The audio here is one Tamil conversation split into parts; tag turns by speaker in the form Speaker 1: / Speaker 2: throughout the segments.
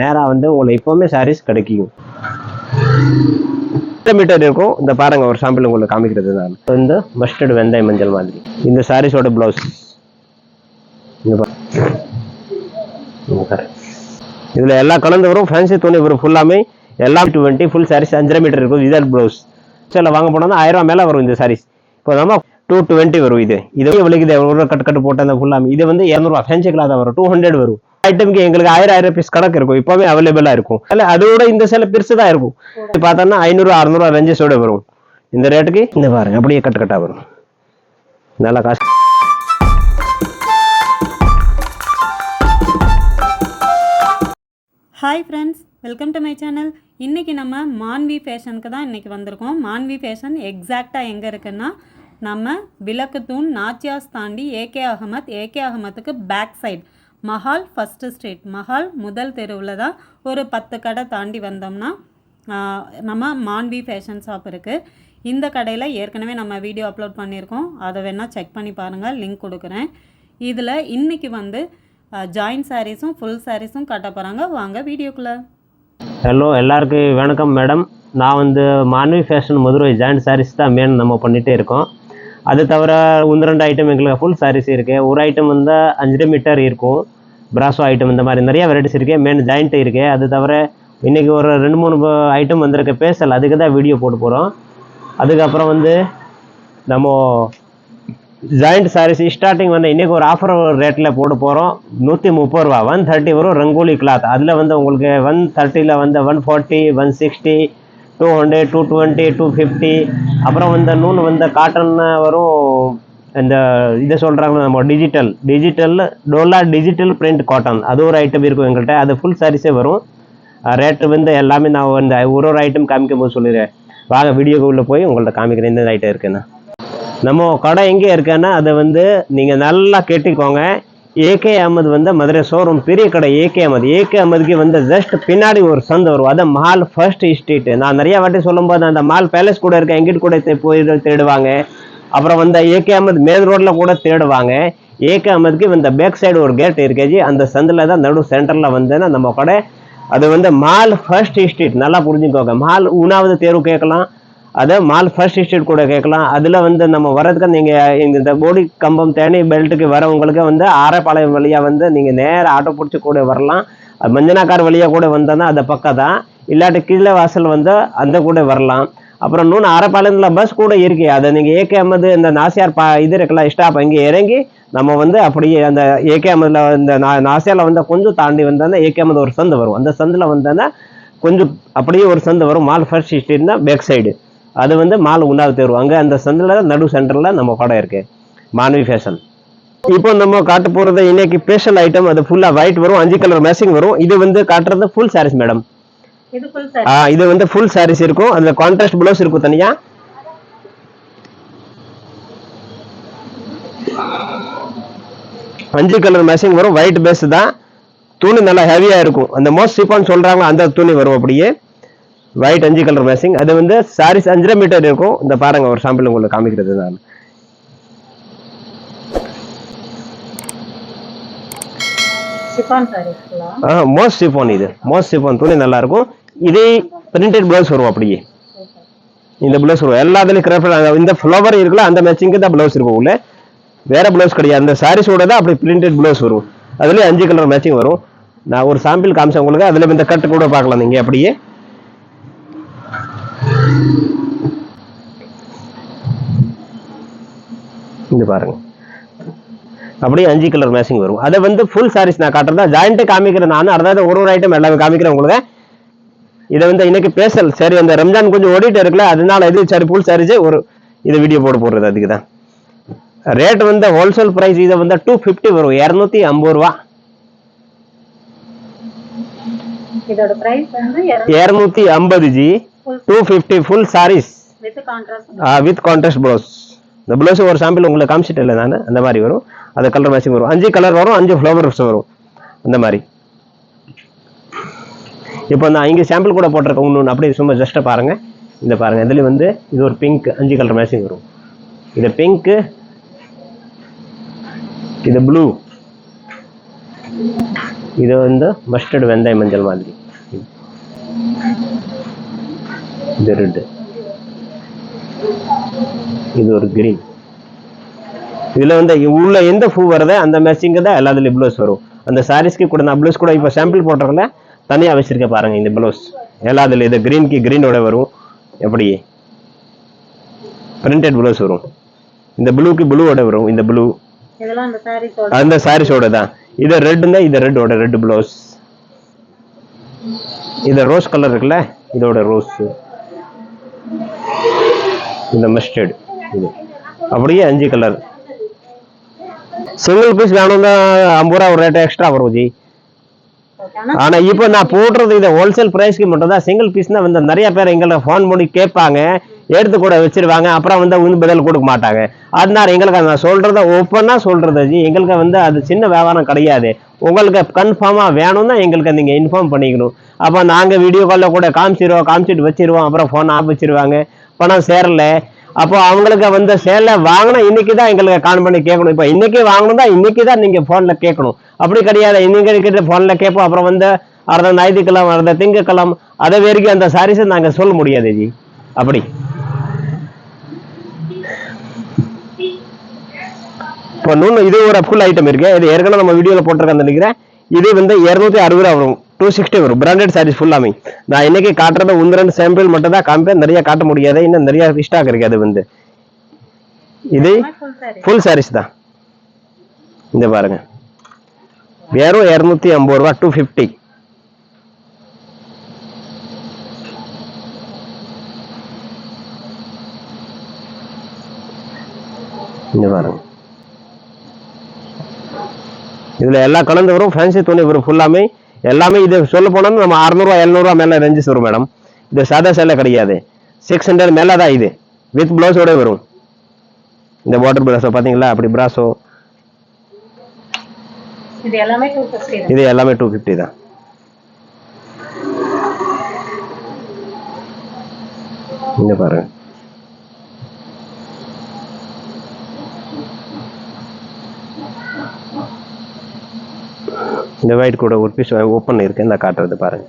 Speaker 1: நேராக வந்து உங்களுக்கு எப்போவுமே சாரீஸ் கிடைக்கும். மீட்டர் இருக்கும். இந்த பாருங்க ஒரு சாம்பிள் உங்களுக்கு காமிக்கிறது தான். இந்த வந்து வெந்தய மஞ்சள் மாதிரி. இந்த சாரீஸோட பிளவுஸ் இதுல எல்லாம் கலந்து வரும். ஃபேன்சி துணி வரும் ஃபுல்லாமே எல்லாம் டுவெண்ட்டி ஃபுல் சாரீஸ் அஞ்சரை மீட்டர் இருக்கும். இதர் பிளவுஸ் சில வாங்க போனா ஆயிரம் ரூபாய் மேல வரும் இந்த சாரீஸ் இப்போ நம்ம டூ டுவெண்ட்டி வரும் இது. இது விலைக்குது? ஒரு கட்டு கட்டு போட்ட அந்த ஃபுல்லாமே இது வந்து இரநூறுவா ஃபேன்சி கிளாத் வரும். டூ ஹண்ட்ரட் வரும். ஐட்டம்க்கு எங்களுக்கு ஆயிரம் ஆயிரம் பீஸ் கணக்கு இருக்கும். இப்போவே அவைலபிளா இருக்கும். அல்ல அதோட இந்த சில பெருசு தான் இருக்கும். இது பார்த்தோம்னா ஐநூறு அறுநூறு ரேஞ்சஸோட வரும். இந்த ரேட்டுக்கு இந்த பாருங்க அப்படியே கட்டு கட்டா வரும். நல்லா காசு.
Speaker 2: Hi friends welcome to my channel இன்றைக்கி நம்ம மான்வி ஃபேஷனுக்கு தான் இன்றைக்கி வந்திருக்கோம். மான்வி ஃபேஷன் எக்ஸாக்டாக எங்கே இருக்குன்னா நம்ம விளக்கு தூண் நாச்சியாஸ் தாண்டி AK Ahmed AK அகமத்துக்கு back side Mahal first street Mahal முதல் தெருவில் தான் ஒரு பத்து கடை தாண்டி வந்தோம்னா நம்ம மான்வி ஃபேஷன் ஷாப் இருக்குது இந்த கடையில் ஏற்கனவே நம்ம வீடியோ அப்லோட் பண்ணியிருக்கோம். அதை வேணால் செக் பண்ணி பாருங்கள் லிங்க் கொடுக்குறேன். இதில் இன்றைக்கி வந்து ஜாயின்ட் சாரீஸும் ஃபுல் சாரீஸும் காட்ட போகிறாங்க வாங்க வீடியோக்குள்ளே.
Speaker 1: ஹலோ எல்லாருக்கும் வணக்கம் மேடம் நான் வந்து மாணவி ஃபேஷன் மதுரை ஜாயிண்ட் சாரீஸ் தான் மேன் நம்ம பண்ணிகிட்டே இருக்கோம். அது தவிர ஒன்று ரெண்டு ஐட்டம் எங்களுக்கு ஃபுல் சாரீஸ் இருக்குது ஒரு ஐட்டம் வந்து அஞ்சு மீட்டர் இருக்கும். பிராசோ ஐட்டம் இந்த மாதிரி நிறைய வெரைட்டிஸ் இருக்குது மெயின் ஜாயிண்ட் இருக்குது அது தவிர இன்றைக்கி ஒரு ரெண்டு மூணு ஐட்டம் வந்திருக்கு பேசல் அதுக்கு தான் வீடியோ போட்டு போகிறோம் அதுக்கப்புறம் வந்து நம்ம ஜாயிண்ட் சாரீஸ் ஸ்டார்டிங் வந்து இன்றைக்கி ஒரு ஆஃபர் ரேட்டில் போட போகிறோம் நூற்றி முப்பது ரூபா ஒன் தேர்ட்டி வரும் ரங்கோலி கிளாத் அதில் வந்து உங்களுக்கு ஒன் தேர்ட்டியில் வந்து one forty one sixty two hundred two twenty two fifty அப்புறம் வந்த நூல் வந்து காட்டன் வரும் இந்த இதை சொல்கிறாங்க நம்ம digital digital dola digital print cotton அது ஒரு ஐட்டம் இருக்கும் எங்கள்கிட்ட அது ஃபுல் சாரீஸே வரும். ரேட்டு வந்து எல்லாமே நான் வந்து ஒரு ஒரு ஐட்டம் காமிக்கும் போது சொல்லிடுறேன். வாங்க வீடியோக்குள்ளே போய் உங்கள்ட்ட காமிக்கிறேன். இந்த ஐட்டம் இருக்குன்னா. நம்ம கடை எங்கே இருக்குன்னா அதை வந்து நீங்கள் நல்லா கேட்டுக்கோங்க. ஏகே அகமது வந்து மதுரை ஷோரூம் பெரிய கடை ஏகே அகமது ஏகே அகமதுக்கு வந்து ஜஸ்ட் பின்னாடி ஒரு சந்து வரும். அது மால் ஃபர்ஸ்ட் ஸ்ட்ரீட் நான் நிறைய வாட்டி சொல்லும்போது அந்த மால் பேலஸ் கூட இருக்க எங்கிட்ட கூட தே- போய் தேடுவாங்க. அப்புறம் வந்து ஏகே அகமது மெயின் ரோட்டில் கூட தேடுவாங்க. ஏகே அகமதுக்கு இந்த பேக் சைடு ஒரு கேட் இருக்கேஜி அந்த சந்தில் தான் நடு சென்டரில் வந்தேன்னா நம்ம கடை அது வந்து மால் ஃபர்ஸ்ட் ஸ்ட்ரீட் நல்லா புரிஞ்சுக்கோங்க. மால் உணாவது தேர்வு கேட்கலாம். அதை மால் ஃபர்ஸ்ட் ஸ்ட்ரீட் கூட கேட்கலாம். அதில் வந்து நம்ம வர்றதுக்கு நீங்கள் இந்த போடி கம்பம் தேனி பெல்ட்டுக்கு வரவங்களுக்கு வந்து ஆரப்பாளையம் வழியாக வந்து நீங்கள் நேராக ஆட்டோ பிடிச்சி கூட வரலாம். அது மஞ்சனாக்கார் வழியாக கூட வந்தோன்னா அது பக்கம் தான் இல்லாட்டி கீழே வாசல் வந்து அந்த கூட வரலாம். அப்புறம் இன்னொன்று ஆரப்பாளையத்தில் பஸ் கூட இருக்கு. அதை நீங்கள் ஏகே அம்மது இந்த நாசியார் பா இது இருக்கலாம் ஸ்டாப் அங்கே இறங்கி நம்ம வந்து அப்படியே அந்த ஏகே அம்மதில் இந்த நா- நாசியாரில் வந்து கொஞ்சம் தாண்டி வந்தோன்னா ஏகே அம்மது ஒரு சந்து வரும். அந்த சந்தில் வந்தோன்னா கொஞ்சம் அப்படியே ஒரு சந்து வரும். மால் ஃபர்ஸ்ட் ஸ்ட்ரீட்னா பேக் சைடு அது வந்து மால் உண்டாவது தேர்வு. அங்கே அந்த சந்தில் நடு சென்டரில் நம்ம கடை இருக்கு. மாணவி ஃபேஷன் இப்போ நம்ம காட்ட போகிறது இன்னைக்கு ஸ்பெஷல் ஐட்டம் அது ஃபுல்லாக ஒயிட் வரும் அஞ்சு கலர் மேட்சிங் வரும். இது வந்து காட்டுறது ஃபுல் சாரீஸ் மேடம்
Speaker 2: இது
Speaker 1: வந்து ஃபுல் சாரீஸ் இருக்கும். அதில் கான்ட்ராஸ்ட் ப்ளவுஸ் இருக்கும் தனியாக அஞ்சு கலர் மேட்சிங் வரும். ஒயிட் பேஸ் தான். துணி நல்லா ஹெவியாக இருக்கும். அந்த மோஸ்ட் சிப்பான்னு சொல்கிறாங்க அந்த துணி வரும் அப்படியே. ஒயிட் அஞ்சு கலர் மேட்சிங் அது வந்து சாரீஸ் அஞ்சரை மீட்டர் இருக்கும். இந்த பாருங்க ஒரு சாம்பிள் உங்களுக்கு காமிக்கிறது நான். மோஸ்ட் சிஃபான் இது. மோஸ்ட் சிஃபான் துணி நல்லா இருக்கும் இதே பிரிண்டட் ப்ளவுஸ் வரும் அப்படியே. இந்த ப்ளவுஸ் வரும். எல்லாத்துலயும் கிராஃப்ட் இந்த ஃப்ளவர் இருக்குல்ல அந்த மேட்சிங்க்கு தான் ப்ளவுஸ் இருக்கும் உள்ள. வேற ப்ளவுஸ் கிடையாது. அந்த சாரீஸோட தான் அப்படி பிரிண்டட் ப்ளவுஸ் வரும். அதுலயே அஞ்சு கலர் மேட்சிங் வரும். நான் ஒரு சாம்பிள் காமிச்சேன் உங்களுக்கு. அதுல இந்த கட்டு கூட பார்க்கலாம் நீங்க அப்படியே. இங்க பாருங்க. அப்படியே அஞ்சு கலர் மேட்சிங் வரும். அதை வந்து ஃபுல் சாரீஸ் நான் காட்டுறதா? ஜாயிண்ட்டே காமிக்கிறேன் நான் அதாவது ஒரு ஒரு ஐட்டம் எல்லாமே காமிக்கிறேன் உங்களுக்கு. இதை வந்து இன்னைக்கு பேசல் சரி அந்த ரம்ஜான் கொஞ்சம் ஓடிட்டு இருக்குல்ல அதனால இது சரி ஃபுல் சாரீஸே ஒரு இது வீடியோ போட போடுறது அதுக்கு தான். ரேட் வந்து ஹோல்சேல் ப்ரைஸ் இதை வந்து டூ ஃபிஃப்டி வரும். இரநூத்தி ஐம்பது ரூபா. இரநூத்தி ஐம்பது G. Two fifty full sarees
Speaker 2: with contrast
Speaker 1: blouse இந்த ப்ளவுஸ் ஒரு சாம்பிள் உங்களுக்கு காமிச்சிட்டு இல்லை நான் அந்த மாதிரி வரும். அது கலர் மேட்சிங் வரும். அஞ்சு கலர் வரும் அஞ்சு ஃப்ளவர்ஸ் வரும். அந்த மாதிரி. இப்போ நான் இங்கே சாம்பிள் கூட போட்டிருக்கேன் ஒன்று அப்படியே சும்மா ஜஸ்ட்டை பாருங்க. இந்த பாருங்க இதுல வந்து இது ஒரு பிங்க் அஞ்சு கலர் மேட்சிங் வரும். இது பிங்க்கு இது ப்ளூ இது வந்து மஸ்டர்ட் வெந்தய மஞ்சள் மாதிரி. இது ரெட்டு இது ஒரு கிரீன் இதுல வந்து உள்ள எந்த பூ வருதோ அந்த மேட்சிங்க தான் எல்லாத்துலயும் ப்ளவுஸ் வரும். அந்த சாரீஸ்க்கு கூட நான் ப்ளவுஸ் கூட இப்போ சாம்பிள் போட்டிருக்கல தனியா வச்சிருக்கேன் பாருங்க இந்த ப்ளவுஸ் எல்லாத்துல இது கிரீன்க்கு கிரீனோட வரும். எப்படி? பிரிண்டட் ப்ளவுஸ் வரும். இந்த ப்ளூக்கு ப்ளூவோட வரும் இந்த ப்ளூ
Speaker 2: இதெல்லாம் அந்த சாரீஸோட
Speaker 1: அந்த சாரீஸோட தான். இது ரெட்டுன்னா இது ரெட்டோட ரெட் ப்ளவுஸ் இது ரோஸ் கலர் இருக்குல்ல இதோட ரோஸ் இந்த மஸ்டர்டு இது அப்படியே அஞ்சு கலர் சிங்கிள் பீஸ் வேணும்னா ஐம்பது ரூபா ஒரு ரேட் எக்ஸ்ட்ரா வரும் ஜி ஆனா இப்போ நான் போடுறது இதை ஹோல்சேல் பிரைஸ்க்கு மட்டும் தான் சிங்கிள் தான் வந்து நிறைய பேர் எங்களை ஃபோன் பண்ணி கேட்பாங்க. எடுத்து கூட வச்சிருவாங்க. அப்புறம் வந்து வந்து பதில் கொடுக்க மாட்டாங்க. அதனால எங்களுக்கு நான் சொல்றத ஓப்பனா சொல்றது ஜி எங்களுக்கு வந்து அது சின்ன வியாபாரம் கிடையாது. உங்களுக்கு கன்ஃபார்மா வேணும்னா எங்களுக்கு நீங்க இன்ஃபார்ம் பண்ணிக்கணும். அப்போ நாங்கள் வீடியோ காலில் கூட காமிச்சிருவோம் காமிச்சிட்டு வச்சிருவோம். அப்புறம் ஃபோன் ஆஃப் வச்சிருவாங்க. பணம் சேரல. அப்போ அவங்களுக்கு வந்து சேல வாங்கினா இன்னைக்கு தான் எங்களுக்கு கால் பண்ணி கேட்கணும். இப்போ இன்னைக்கு வாங்கணும் தான் இன்னைக்கு தான் நீங்கள் ஃபோனில் கேட்கணும். அப்படி கிடையாது. இன்னைக்கு கிட்ட ஃபோனில் கேட்போம். அப்புறம் வந்து அர்த்த ஞாயிற்றுக்கிழமை அர்த்த திங்கக்கிழமை அதை வரைக்கும் அந்த சாரீஸை நாங்கள் சொல்ல முடியாது ஜி. அப்படி. இப்போ இன்னொன்று இது ஒரு ஃபுல் ஐட்டம் இருக்கு. இது ஏற்கனவே நம்ம வீடியோவில் போட்டிருக்கேன் நினைக்கிறேன். இது வந்து இரநூத்தி அறுபது ரூபா வரும். டூ சிக்ஸ்டி வரும். பிராண்டட் சாரீஸ் ஃபுல்லாமே நான் இன்னைக்கு காட்டுறது ஒன்று ரெண்டு சாம்பிள் மட்டும் தான் காமிப்பேன். நிறைய காட்ட முடியாது. இன்னும் நிறைய ஸ்டாக் இருக்கு அது வந்து. இது ஃபுல் சாரீஸ் தான். இந்த பாருங்க. வெறும் இரநூத்தி ஐம்பது ரூபா டூ ஃபிஃப்டி இந்த பாருங்க. இதுல எல்லா கலந்து வரும். ஃபேன்சி துணி வரும். ஃபுல்லாமே எல்லாமே இது சொல்ல போனோம்னா நம்ம அறுநூறுவா எழுநூறுவா மேல ரேஞ்சஸ் வரும் மேடம் இது சாதா சேலை கிடையாது. சிக்ஸ் ஹண்ட்ரட் மேல தான் இது வித் பிளவுஸோட வரும். இந்த வாட்டர் பிராசோ பாத்தீங்களா? அப்படி பிராசோ
Speaker 2: இது எல்லாமே டூ ஃபிஃப்டி
Speaker 1: இது எல்லாமே டூ ஃபிஃப்டி தான். இங்க பாருங்க. இந்த ஒயிட் கூட ஒரு பீஸ் ஓப்பன் இருக்கு இந்த காட்டுறது பாருங்க.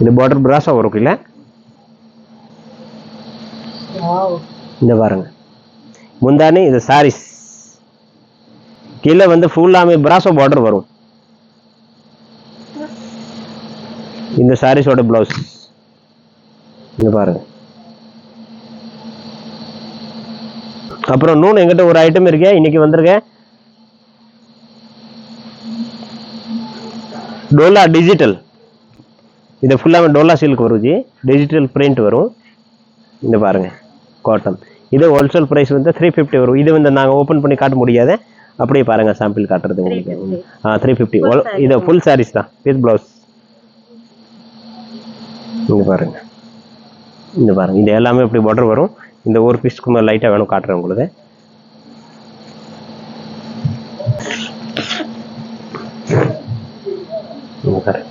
Speaker 1: இது பார்டர் பிராஸா வரும் இல்ல இந்த பாருங்க. முந்தானி இது சாரீஸ் கீழே வந்து ஃபுல்லாமே பிராசோ பார்டர் வரும். இந்த சாரீஸோட பிளவுஸ் இங்க பாருங்க. அப்புறம் இன்னொன்று எங்கிட்ட ஒரு ஐட்டம் இருக்கே இன்னைக்கு வந்திருக்கேன் டோலா டிஜிட்டல் இது ஃபுல்லாக டோலா சில்க் வரும் ஜி டிஜிட்டல் பிரிண்ட் வரும். இந்த பாருங்க காட்டன் இது ஹோல்சேல் ப்ரைஸ் வந்து த்ரீ ஃபிஃப்டி வரும். இது வந்து நாங்கள் ஓப்பன் பண்ணி காட்ட முடியாது. அப்படியே பாருங்க சாம்பிள் காட்டுறது உங்களுக்கு. ஆ த்ரீ ஃபிஃப்டி இது ஃபுல் சாரீஸ் தான் வித் ப்ளவுஸ் இங்க பாருங்க. இந்த பாருங்க இது எல்லாமே இப்படி பார்டர் வரும். இந்த ஒரு பீஸ்க்கு மேலே லைட்டாக வேணும் காட்டுறேன் உங்களுக்கு. சொல்றாரு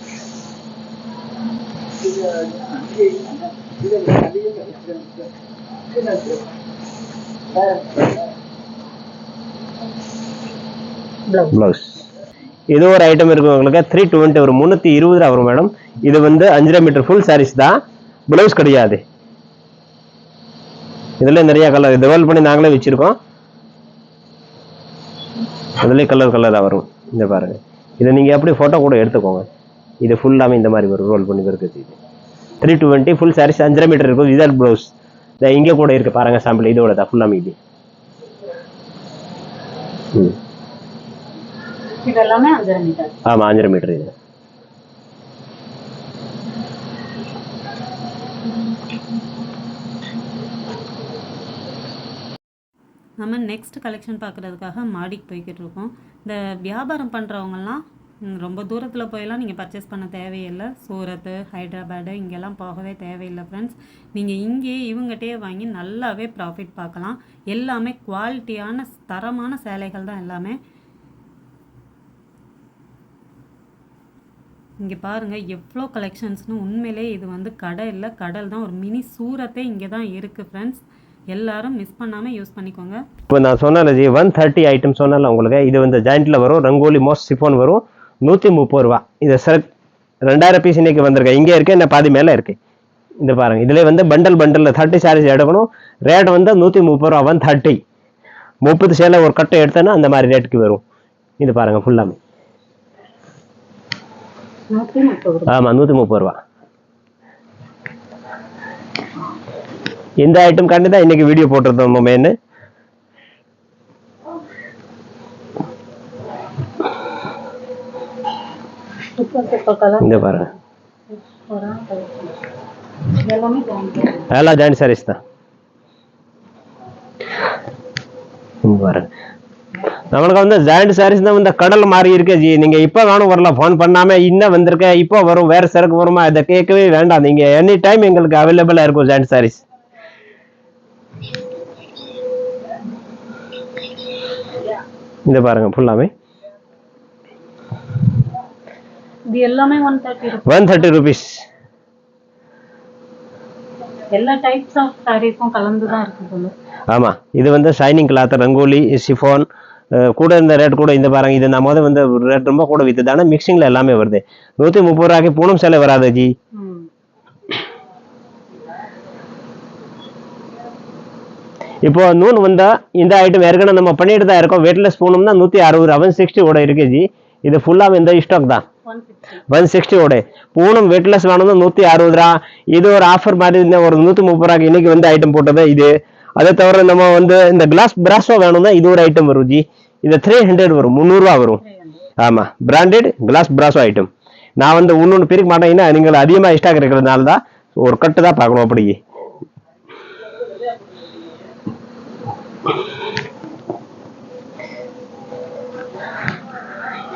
Speaker 1: ப்ளவுஸ் இது ஒரு ஐட்டம் இருக்கு உங்களுக்கு. த்ரீ டுவெண்ட்டி ஒரு முந்நூற்றி இருபது ரூபா வரும் மேடம் இது வந்து அஞ்சரை மீட்டர் ஃபுல் சாரீஸ் தான். ப்ளவுஸ் கிடையாது. இதுல நிறைய கலர் டெவலப் பண்ணி நாங்களே வச்சிருக்கோம். அதுலேயே கலர் கலராக வரும். இந்த பாருங்க. இதை நீங்க எப்படி ஃபோட்டோ கூட எடுத்துக்கோங்க. இது ஃபுல்லாமே இந்த மாதிரி வரும் ரோல் பண்ணி இருக்குது இது. த்ரீ டுவெண்ட்டி ஃபுல் சாரீஸ் அஞ்சரை மீட்டர் இருக்கும். இதான் ப்ளவுஸ் இந்த இங்கே கூட இருக்கு பாருங்க சாம்பிள் இதோட தான் ஃபுல்லாமே இது ம். ஆமாம் அஞ்சரை மீட்டர் இது.
Speaker 2: நம்ம நெக்ஸ்ட் கலெக்ஷன் பார்க்குறதுக்காக மாடிக்கு போய்கிட்டு இருக்கோம். இந்த வியாபாரம் பண்ணுறவங்கலாம் ரொம்ப தூரத்தில் போயெல்லாம் நீங்கள் பர்ச்சேஸ் பண்ண தேவையில்லை. சூரத்து ஹைதராபாடு இங்கெல்லாம் போகவே தேவையில்லை ஃப்ரெண்ட்ஸ் நீங்கள் இங்கேயே இவங்ககிட்டயே வாங்கி நல்லாவே ப்ராஃபிட் பார்க்கலாம். எல்லாமே குவாலிட்டியான தரமான சேலைகள் தான் எல்லாமே. இங்கே பாருங்கள் எவ்வளோ கலெக்ஷன்ஸ்னு உண்மையிலே இது வந்து கடை இல்லை கடல் தான். ஒரு மினி சூரத்தே இங்கே தான் இருக்குது ஃப்ரெண்ட்ஸ் எல்லாரும் மிஸ் பண்ணாமல் யூஸ் பண்ணிக்கோங்க.
Speaker 1: இப்போ நான் சொன்னேன் ஜி ஒன் தேர்ட்டி ஐட்டம் சொன்னால உங்களுக்கு. இது வந்து ஜாயிண்ட்டில் வரும் ரங்கோலி மோஸ்ட் சிஃபோன் வரும். நூற்றி முப்பது ரூபா. இது சரக் ரெண்டாயிரம் பீஸ் இன்னைக்கு வந்திருக்கு. இங்கே இருக்கு என்ன பாதி மேலே இருக்கு. இந்த பாருங்க. இதுல வந்து பண்டல் பண்டலில் தேர்ட்டி சாரீஸ் எடுக்கணும். ரேட் வந்து நூற்றி முப்பது ரூபா ஒன் தேர்ட்டி முப்பது சேலை ஒரு கட்டை எடுத்தேன்னா அந்த மாதிரி ரேட்டுக்கு வரும். இது பாருங்க ஃபுல்லாமே ஆமாம் நூற்றி முப்பது ரூபா. இந்த ஐட்டம் கண்டு தான் இன்னைக்கு வீடியோ போட்டிருந்தோம் மெயின் இந்த பாருங்க
Speaker 2: நல்லா ஜாயின்
Speaker 1: சாரீஸ் தான் பாருங்க நம்மளுக்கு வந்து ஜாயிண்ட் சாரீஸ் தான் இந்த கடல் மாறி இருக்கு ஜி நீங்க இப்போ வேணும் வரலாம் ஃபோன் பண்ணாம இன்னும் வந்திருக்க இப்போ வரும் வேற சரக்கு வருமா இதை கேட்கவே வேண்டாம் நீங்க எனி டைம் எங்களுக்கு அவைலபிளா இருக்கும் ஜாயிண்ட் சாரீஸ் இந்த பாருங்க ஃபுல்லாமே
Speaker 2: இது எல்லாமே ஒன் தேர்ட்டி இருக்கும்
Speaker 1: ஒன் தேர்ட்டி ருபீஸ்
Speaker 2: எல்லா டைப்ஸ் ஆஃப் சாரீஸும் கலந்து தான் இருக்கு போல.
Speaker 1: ஆமா இது வந்து ஷைனிங் கிளாத் ரங்கோலி சிஃபான் கூட இந்த ரேட் கூட இந்த பாருங்க இது நம்ம வந்து ரேட் ரொம்ப கூட வித்து தானே மிக்சிங்ல எல்லாமே வருது. நூத்தி முப்பது ரூபாய்க்கு பூனம் சேலை வராது ஜி. இப்போ நூன் வந்தா இந்த ஐட்டம் ஏற்கனவே நம்ம பண்ணிட்டு தான் இருக்கோம். வெயிட்லெஸ் பூனம் தான் நூத்தி அறுபது ஒன் சிக்ஸ்டி ஓட இருக்கு ஜி. இது ஃபுல்லா இந்த ஸ்டாக் தான்.
Speaker 2: 160
Speaker 1: ஒன் சிக்ஸ்டி ஓடு பூனம் வெட்லெஸ் வேணும் நூத்தி அறுபது ரூபா இது ஒரு ஆஃபர் மாதிரி இருந்தால் ஒரு நூத்தி முப்பது ரூபாய்க்கு இன்னைக்கு வந்து ஐட்டம் போட்டது இது அதை தவிர நம்ம வந்து இந்த கிளாஸ் பிராஸோ வேணும்னா இது ஒரு ஐட்டம் வரும் ஜி இது த்ரீ ஹண்ட்ரட் வரும் முந்நூறுரூவா வரும் ஆமா பிராண்டட் கிளாஸ் பிராஸோ ஐட்டம் நான் வந்து ஒன்று பிரிக்க மாட்டேங்கன்னா நீங்கள் அதிகமாக ஸ்டாக் இருக்கிறதுனால தான் ஒரு கட்டு தான் பார்க்கணும் அப்படி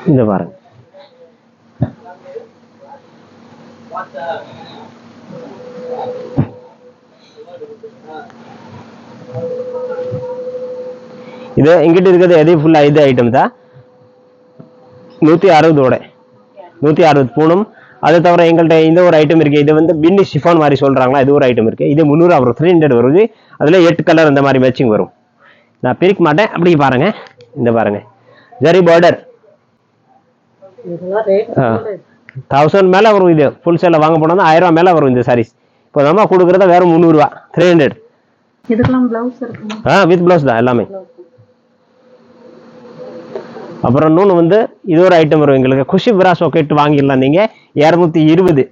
Speaker 1: இந்த பாருங்க இது எங்கிட்ட இருக்கிறது எதே ஃபுல்லா இது ஐட்டம் தான் நூற்றி அறுபதோட நூற்றி அறுபது பூணும். அதை தவிர எங்கள்கிட்ட இந்த ஒரு ஐட்டம் இருக்கு. இது வந்து பின்னி ஷிஃபான் மாதிரி சொல்றாங்களா? இது ஒரு ஐட்டம் இருக்கு. இது முந்நூறு வரும் த்ரீ ஹண்ட்ரட் வருது. அதில் எட்டு கலர் இந்த மாதிரி மேட்சிங் வரும். நான் பிரிக்க மாட்டேன். அப்படி பாருங்க. இந்த பாருங்க. ஜரி பார்டர் தௌசண்ட் மேலே வரும் இது. ஃபுல் சேலில் வாங்க போனோம்னா ஆயிரம் ரூபா மேலே வரும் இந்த சாரீஸ் இப்போ நம்ம கொடுக்குறத வேற முந்நூறுரூவா த்ரீ ஹண்ட்ரட் ஆ வித் ப்ளவுஸ் தான் எல்லாமே. அப்புறம் இன்னொன்று வந்து இது ஒரு ஐட்டம் வரும் எங்களுக்கு. குஷி பிராசோ கேட்டு வாங்கிடலாம் நீங்கள் இரநூத்தி இருபது.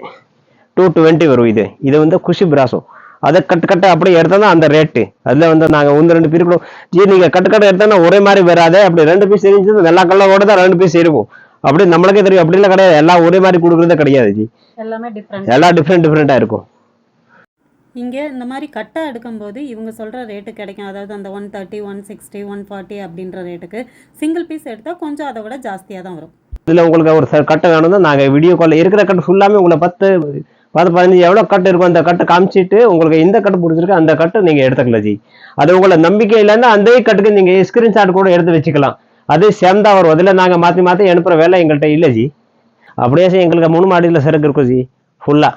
Speaker 1: டூ டுவெண்ட்டி வரும் இது. இது வந்து குஷி பிராசோ அதை கட்டு கட்டு அப்படியே எடுத்தா தான் அந்த ரேட்டு அதில் வந்து நாங்கள் ஒன்று ரெண்டு பீஸ் கூட ஜி நீங்கள் கட்டு கட்டு எடுத்தோன்னா ஒரே மாதிரி வராதே. அப்படி ரெண்டு பீஸ் இருந்துச்சு எல்லா கல்லோட தான் ரெண்டு பீஸ் இருக்கும் அப்படி நம்மளுக்கே தெரியும். அப்படிலாம் கிடையாது. எல்லாம் ஒரே மாதிரி கொடுக்குறதே கிடையாது ஜி.
Speaker 2: எல்லாமே டிஃப்ரெண்ட்
Speaker 1: எல்லாம் டிஃப்ரெண்ட் டிஃப்ரெண்ட்டாக இருக்கும்.
Speaker 2: இங்கே இந்த மாதிரி கட்டை எடுக்கும்போது இவங்க சொல்கிற ரேட்டு கிடைக்கும். அதாவது அந்த one thirty one sixty one forty அப்படின்ற ரேட்டுக்கு சிங்கிள் பீஸ் எடுத்தால் கொஞ்சம் அதை விட ஜாஸ்தியாக தான் வரும்.
Speaker 1: இதில் உங்களுக்கு ஒரு கட்டு வேணும்னா நாங்கள் வீடியோ காலில் இருக்கிற கட்டு ஃபுல்லாமே உங்களை பத்து பத்து பதினஞ்சு எவ்வளோ கட்டு இருக்கும் அந்த கட்டை காமிச்சிட்டு உங்களுக்கு எந்த கட்டு பிடிச்சிருக்கு அந்த கட்டு நீங்கள் எடுத்துக்கலாம் ஜி. அது உங்களை நம்பிக்கை இல்லைன்னா அந்த கட்டுக்கு நீங்கள் ஸ்க்ரீன்ஷாட் கூட எடுத்து வச்சுக்கலாம். அது சேர்ந்தா வரும் அதில் நாங்கள் மாற்றி மாற்றி அனுப்புகிற வேலை எங்கள்கிட்ட இல்லை ஜி. அப்படியே சரி எங்களுக்கு மூணு மாடியில் சரக்கு இருக்கும் ஜி ஃபுல்லாக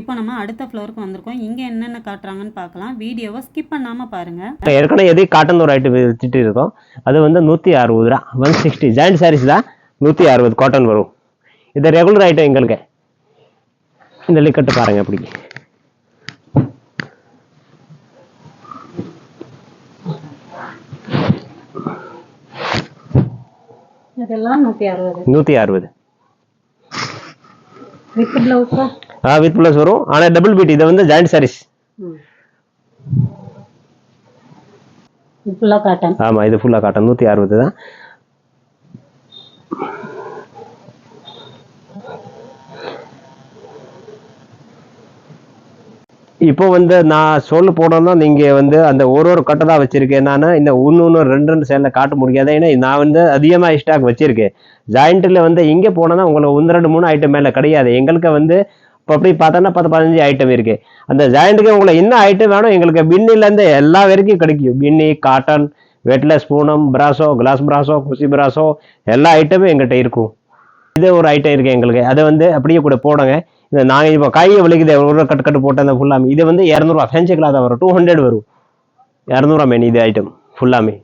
Speaker 2: இப்போ நம்ம அடுத்த ஃப்ளோருக்கு வந்திருக்கோம். இங்கே என்னென்ன காட்டுறாங்கன்னு பார்க்கலாம். வீடியோவை ஸ்கிப் பண்ணாமல் பாருங்கள்
Speaker 1: ஏற்கனவே எதே காட்டன் ஒரு ஐட்டம் வச்சுட்டு இருக்கோம். அது வந்து நூற்றி அறுபது ரூபா. ஒன் சிக்ஸ்டி ஜாயிண்ட் சாரீஸ் தான் நூற்றி அறுபது காட்டன் வரும். இது ரெகுலர் ஐட்டம் எங்களுக்கு. இந்த லிக்கட்டு பாருங்க அப்படி
Speaker 2: இதெல்லாம் நூற்றி அறுபது.
Speaker 1: நூற்றி அறுபது.
Speaker 2: வித் ப்ளவுஸா
Speaker 1: ஆ? வித் ப்ளஸ் வரும். ஆனால் டபுள் பீட் இது வந்து ஜாயிண்ட் சாரீஸ்
Speaker 2: ஃபுல்லாக காட்டன்
Speaker 1: ஆமாம் இது ஃபுல்லாக காட்டன் நூற்றி அறுபது தான். இப்போ வந்து நான் சொல்ல போனோம்னா நீங்கள் வந்து அந்த ஒரு ஒரு கட்டை தான் வச்சுருக்கேன். நான் இந்த ஒன்று ஒன்று ரெண்டு ரெண்டு சேலில் காட்ட முடியாது ஏன்னா நான் வந்து அதிகமாக ஸ்டாக் வச்சுருக்கேன். ஜாயிண்ட்டில் வந்து இங்கே போனோன்னா உங்களுக்கு ஒன்று ரெண்டு மூணு ஐட்டம் மேலே கிடையாது. எங்களுக்கு வந்து இப்போ அப்படி பார்த்தோன்னா பத்து பதினஞ்சு ஐட்டம் இருக்குது அந்த ஜாயிண்ட்டுக்கு உங்களுக்கு என்ன ஐட்டம் வேணும் எங்களுக்கு பின்னிலேருந்து எல்லா வரைக்கும் கிடைக்கும். Binny cotton weightless Poonam brasso glass brasso குசி brasso எல்லா ஐட்டமும் எங்கள்கிட்ட இருக்கும். இது ஒரு ஐட்டம் இருக்குது எங்களுக்கு. அதை வந்து அப்படியே கூட போடுங்க. இந்த நாங்கள் இப்போ காயை வலிக்குது ஒரு கட்டு கட்டு போட்டு அந்த ஃபுல்லாமே இது வந்து இரநூறுவா. ஃபேன்சி கிளாத் வரும். டூ ஹண்ட்ரட் வரும். இரநூறுவா மேன் இது ஐட்டம் ஃபுல்லாமே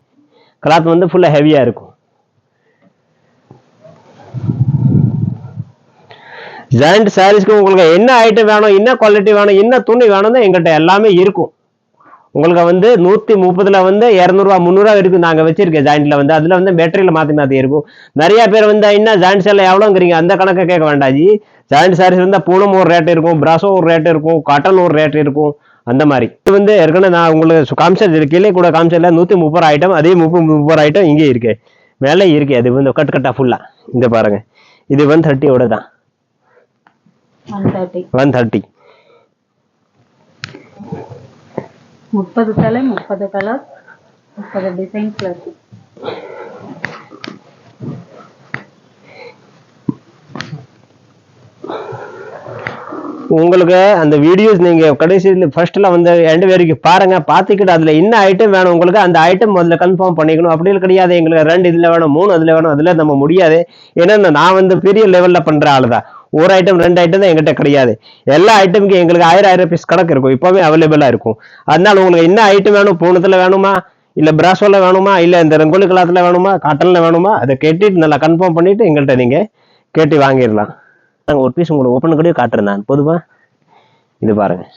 Speaker 1: கிளாத் வந்து ஃபுல்லாக ஹெவியாக இருக்கும். ஜாயிண்ட் சாரீஸ்க்கு உங்களுக்கு என்ன ஐட்டம் வேணும் என்ன குவாலிட்டி வேணும் என்ன துணி வேணும்னு எங்கள்கிட்ட எல்லாமே இருக்கும். உங்களுக்கு வந்து நூற்றி முப்பதுல வந்து இரநூறுவா முந்நூறுவா வரைக்கும் நாங்கள் வச்சிருக்கேன் ஜாயிண்ட்ல வந்து. அதில் வந்து மெட்டீரியல் மாற்றி மாற்றி இருக்கும். நிறைய பேர் வந்து என்ன ஜாயிண்ட் எல்லாம் எவ்வளோங்கிறீங்க? அந்த கணக்கை கேட்க வேண்டாம் ஜி. ஜாயிண்ட் சாரீஸ் வந்து பூனம் ஒரு ரேட் இருக்கும் பிராசோ ஒரு ரேட் இருக்கும் காட்டன் ஒரு ரேட் இருக்கும் அந்த மாதிரி. இது வந்து ஏற்கனவே நான் உங்களுக்கு காமிச்சது கீழே கூட காமிச்சதுல நூற்றி முப்பது ஐட்டம் அதே முப்பது முப்பது ஐட்டம் இங்கே இருக்கு. மேலே இருக்கு அது வந்து கட் கட்டா ஃபுல்லாக இந்த பாருங்க. இது ஒன் தேர்ட்டியோட தான்.
Speaker 2: ஒன் தேர்ட்டி
Speaker 1: ஒன் தேர்ட்டி
Speaker 2: முப்பது தலை முப்பது கலர் முப்பது டிசைன்ஸ்ல இருக்கு
Speaker 1: உங்களுக்கு அந்த வீடியோஸ் நீங்கள் கடைசியில் ஃபர்ஸ்ட்டில் வந்து ரெண்டு வரைக்கும் பாருங்க பார்த்துக்கிட்டு அதில் என்ன ஐட்டம் வேணும் உங்களுக்கு அந்த ஐட்டம் முதல்ல கன்ஃபார்ம் பண்ணிக்கணும். அப்படி கிடையாது. எங்களுக்கு ரெண்டு இதில் வேணும் மூணு அதில் வேணும் அதில் நம்ம முடியாது. ஏன்னா நான் வந்து பெரிய லெவலில் பண்ணுற ஆளு தான் ஒரு ஐட்டம் ரெண்டு ஐட்டம் தான் எங்கிட்ட கிடையாது. எல்லா ஐட்டமுக்கும் எங்களுக்கு ஆயிரம் ஆயிரம் பீஸ் கணக்கு இருக்கும். இப்போவே அவைலபிளாக இருக்கும். அதனால உங்களுக்கு என்ன ஐட்டம் வேணும்? பூணத்துல வேணுமா? இல்லை பிராசோல வேணுமா? இல்லை இந்த ரங்கோலி கலாத்தில் வேணுமா? காட்டனில் வேணுமா? அதை கேட்டுட்டு நல்லா கன்ஃபார்ம் பண்ணிட்டு எங்கள்கிட்ட நீங்கள் கேட்டு வாங்கிடலாம். நாங்கள் ஒரு பீஸ் உங்களுக்கு ஓப்பன் கூட காட்டுறேன் நான். போதுமா இது பாருங்கள்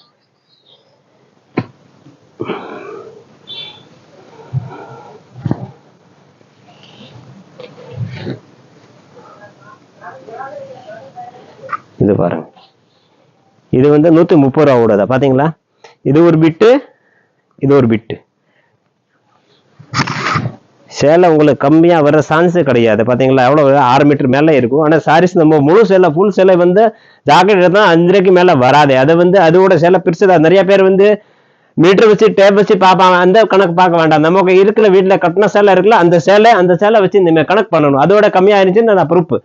Speaker 1: இது பாருங்க. இது வந்து நூற்றி முப்பது ரூபா ஓடுதா. பார்த்தீங்களா இது ஒரு பிட்டு இது ஒரு பிட்டு சேலை உங்களுக்கு கம்மியாக வர்ற சான்ஸே கிடையாது. பார்த்தீங்களா எவ்வளோ ஆறு மீட்டர் மேலே இருக்கும். ஆனால் சாரீஸ் நம்ம முழு சேலை ஃபுல் சேலை வந்து ஜாக்கெட் தான் அஞ்சரைக்கு மேலே வராது. அதை வந்து அதோட சேலை பிரிச்சுதா? நிறைய பேர் வந்து மீட்டர் வச்சு டேப் வச்சு பார்ப்பாங்க. அந்த கணக்கு பார்க்க வேண்டாம். நமக்கு இருக்கிற வீட்டில் கட்டின சேலை இருக்குல்ல அந்த சேலை அந்த சேலை வச்சு இந்த கணக்கு பண்ணணும். அதோட கம்மியாக இருந்துச்சுன்னு நான் ப்ரூஃப்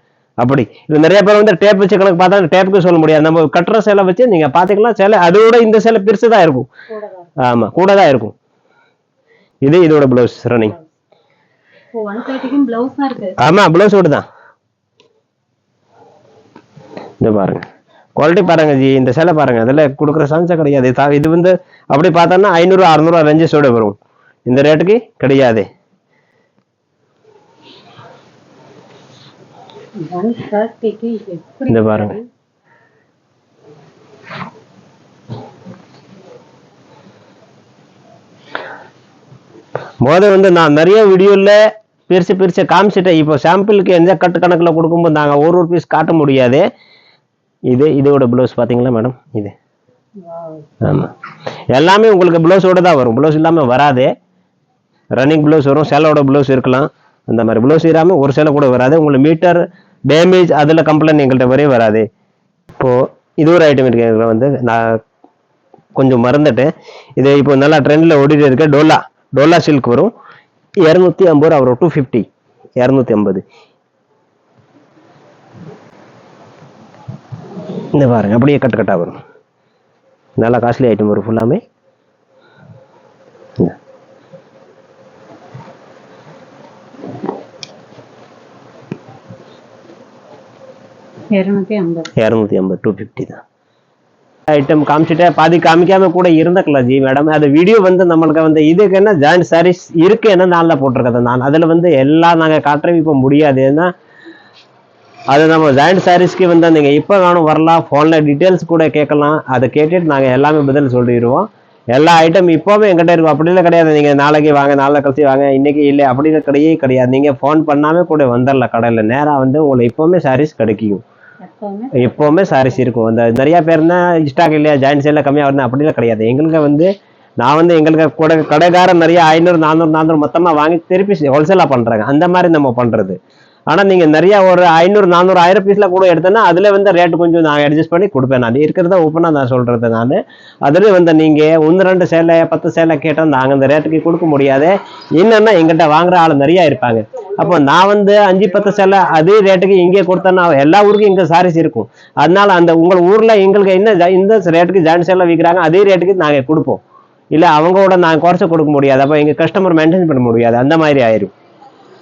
Speaker 1: அப்படி. இது நிறைய பேர் வந்து டேப் வச்சு கணக்கு பார்த்தா டேப்புக்கு சொல்ல முடியாது. நம்ம கட்டுற சேலை வச்சு நீங்கள் பார்த்துக்கலாம் சேலை அதோட இந்த சேலை பெருசு தான் இருக்கும். ஆமாம் கூட தான் இருக்கும். இது இதோட ப்ளவுஸ் ரன்னிங் ஆமா ப்ளவுஸ் தான். இந்த பாருங்க. குவாலிட்டி பாருங்க ஜி. இந்த சேலை பாருங்க. அதில் கொடுக்குற சான்ஸே கிடையாது. இது வந்து அப்படி பார்த்தோன்னா ஐநூறு அறநூறுவா ரேஞ்சஸோட வரும். இந்த ரேட்டுக்கு கிடையாது
Speaker 2: ஒன் தேர்ட்டிக்கு எப்படி
Speaker 1: இந்த பாருங்க. மோத வந்து நான் நிறைய வீடியோவில் பிரித்து பிரித்து காமிச்சிட்டேன். இப்போ சாம்பிளுக்கு எந்த கட்டு கணக்கில் கொடுக்கும்போது நாங்கள் ஒரு ஒரு பீஸ் காட்ட முடியாது. இது இதோட ப்ளவுஸ் பார்த்தீங்களா மேடம் இது. ஆமாம் எல்லாமே உங்களுக்கு ப்ளவுஸோட தான் வரும். ப்ளவுஸ் இல்லாமல் வராது. ரன்னிங் ப்ளவுஸ் வரும். சேலோட ப்ளவுஸ் இருக்கலாம். அந்த மாதிரி ப்ளவுஸ் இல்லாமல் ஒரு சேலை கூட வராது. உங்களுக்கு மீட்டர் டேமேஜ் அதில் கம்ப்ளைண்ட் எங்கள்கிட்ட வரையும் வராது. இப்போது இது ஒரு ஐட்டம் இருக்கு. எங்களை வந்து நான் கொஞ்சம் மறந்துட்டேன். இது இப்போ நல்லா ட்ரெண்டில் ஓடிட்டு இருக்க. டோலா டோலா சில்க் வரும். இரநூத்தி ஐம்பது ரூபா வரும் டூ ஃபிஃப்டி இரநூத்தி ஐம்பது. இந்த பாருங்க அப்படியே கட்டு கட்டாக வரும். நல்லா காஸ்ட்லி ஐட்டம் வரும் ஃபுல்லாமே
Speaker 2: ஐம்பது.
Speaker 1: இரநூத்தி ஐம்பது டூ ஃபிஃப்டி தான். ஐட்டம் காமிச்சிட்டே பாதி காமிக்காம கூட இருந்துக்கலாம் ஜி மேடம். அது வீடியோ வந்து நம்மளுக்கு வந்து இதுக்கு என்ன ஜாயிண்ட் சாரீஸ் இருக்கு என்ன நாளில் போட்டிருக்கேன் நான் அதில் வந்து எல்லாம் நாங்கள் காட்டுறோம். இப்போ முடியாது. ஏன்னா அது நம்ம ஜாயிண்ட் சாரீஸ்க்கு வந்து நீங்கள் இப்போ வேணும் வரலாம். ஃபோனில் டீட்டெயில்ஸ் கூட கேட்கலாம். அதை கேட்டுட்டு நாங்கள் எல்லாமே பதில் சொல்லிடுவோம். எல்லா ஐட்டம் இப்போவே எங்கிட்ட இருக்கும். அப்படிலாம் கிடையாது. நீங்கள் நாளைக்கு வாங்க நாளை கழிச்சு வாங்க. இன்னைக்கு இல்லை. அப்படின்னு கிடையவே கிடையாது. நீங்கள் ஃபோன் பண்ணாமே கூட வந்துடலாம் கடையில். நேராக வந்து உங்களுக்கு இப்போவுமே சாரீஸ் கிடைக்கும்.
Speaker 2: எப்பவுமே?
Speaker 1: எப்போவுமே சாரீஸ் இருக்கும். அந்த நிறைய பேர்னா ஸ்டாக் இல்லையா ஜாயின் எல்லாம் கம்மியாக வருது அப்படிலாம் கிடையாது. எங்களுக்கு வந்து நான் வந்து எங்களுக்கு கூட கடைக்காரன் நிறைய ஐநூறு நானூறு நானூறு மொத்தமாக வாங்கி திருப்பி ஹோல்சேலாக பண்ணுறாங்க அந்த மாதிரி நம்ம பண்ணுறது ஆனால் நீங்கள் நிறைய ஒரு ஐநூறு நானூறு ஆயிரம் பீஸில் கூட எடுத்தேன்னா அதில் வந்து ரேட்டு கொஞ்சம் நான் அட்ஜஸ்ட் பண்ணி கொடுப்பேன் நான். இருக்கிறத ஓப்பனாக நான் சொல்கிறது நான். அதில் வந்து நீங்கள் ஒன்று ரெண்டு சேலை பத்து சேலை கேட்டால் நாங்கள் அந்த ரேட்டுக்கு கொடுக்க முடியாது. என்னன்னா எங்கிட்ட வாங்குற ஆள் நிறைய இருப்பாங்க. அப்போ நான் வந்து அஞ்சு பத்து சேலை அதே ரேட்டுக்கு இங்கே கொடுத்தேன்னா எல்லா ஊருக்கும் இங்கே சாரீஸ் இருக்கும். அதனால அந்த உங்கள் ஊரில் எங்களுக்கு என்ன ஜா- இந்த ரேட்டுக்கு ஜாயின் சேலை விற்கிறாங்க அதே ரேட்டுக்கு நாங்கள் கொடுப்போம். இல்லை அவங்களோட நாங்கள் குறைச்சி கொடுக்க முடியாது. அப்போ எங்கள் கஸ்டமர் மெயின்டைன் பண்ண முடியாது. அந்த மாதிரி ஆயிரும்.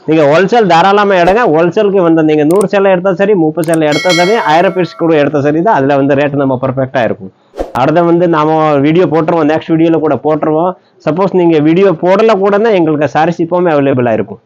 Speaker 1: நீங்கள் ஹோல்சேல் தாராளமாக எடுங்க. ஹோல்சேலுக்கு வந்து நீங்கள் நூறு சேலை எடுத்தால் சரி முப்பது சேலை எடுத்தால் சரி ஆயிரம் பீஸ் கூட எடுத்தால் சரி தான் அதில் வந்து ரேட்டு நம்ம பர்ஃபெக்டாக இருக்கும். அடுத்த வந்து நாம வீடியோ போட்டுருவோம். நெக்ஸ்ட் வீடியோவில் கூட போட்டுருவோம். சப்போஸ் நீங்கள் வீடியோ போடல கூடனா எங்களுக்கு சாரீஸ் இப்போவுமே அவைலபிளாக இருக்கும்.